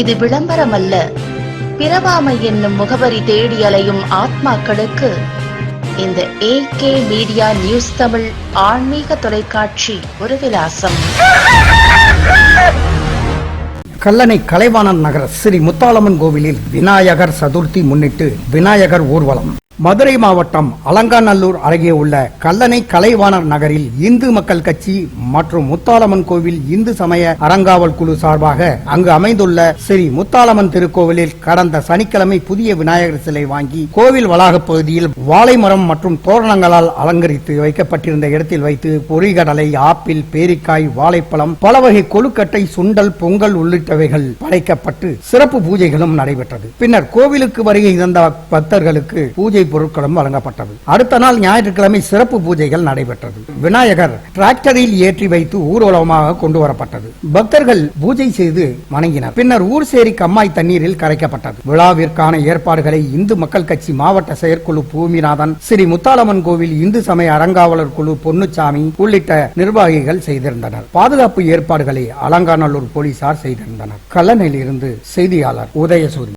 இது விளம்பரம் அல்ல பிறவாமை என்னும் முகவரி தேடி அலையும் ஆத்மாக்களுக்கு இந்த ஏகே மீடியா நியூஸ் தமிழ் ஆன்மீக தொலைக்காட்சி ஒரு விலாசம். கல்லணை கலைவாணன் நகர் ஸ்ரீ முத்தாளம்மன் கோவிலில் விநாயகர் சதுர்த்தி முன்னிட்டு விநாயகர் ஊர்வலம். மதுரை மாவட்டம் அலங்காநல்லூர் அருகே உள்ள கல்லணை கலைவாணர் நகரில் இந்து மக்கள் கட்சி மற்றும் முத்தாலம்மன் கோவில் இந்து சமய அறங்காவல் குழு சார்பாக அங்கு அமைந்துள்ள ஸ்ரீ முத்தாலம்மன் திருக்கோவிலில் கடந்த சனிக்கிழமை புதிய விநாயகர் சிலை வாங்கி கோவில் வளாகப் பகுதியில் வாழை மரம் மற்றும் தோரணங்களால் அலங்கரித்து வைக்கப்பட்டிருந்த இடத்தில் வைத்து பொறிகடலை ஆப்பிள் பேரிக்காய் வாழைப்பழம் பல வகை கொழுக்கட்டை சுண்டல் பொங்கல் உள்ளிட்டவைகள் படைக்கப்பட்டு சிறப்பு பூஜைகளும் நடைபெற்றது. பின்னர் கோவிலுக்கு வருகை தந்த பக்தர்களுக்கு பூஜை பூஜை பொருட்களும் வழங்கப்பட்டது. அடுத்த நாள் ஞாயிற்றுக்கிழமை சிறப்பு பூஜைகள் நடைபெற்றது. விநாயகர் டிராக்டரில் ஏற்றி வைத்து ஊர்வலமாக கொண்டு வரப்பட்டது. பக்தர்கள் பூஜை செய்து வணங்கினர். பின்னர் ஊர் சேரி கம்மாய் தண்ணீரில் கரைக்கப்பட்டது. விழாவிற்கான ஏற்பாடுகளை இந்து மக்கள் கட்சி மாவட்ட செயற்குழு பூமிநாதன் ஸ்ரீ முத்தாலம்மன் கோவில் இந்து சமய அறங்காவலர் குழு பொன்னுச்சாமி உள்ளிட்ட நிர்வாகிகள் செய்திருந்தனர். பாதுகாப்பு ஏற்பாடுகளை அலங்காநல்லூர் போலீசார் செய்திருந்தனர். கல்லணையில் இருந்து செய்தியாளர் உதயசூரி.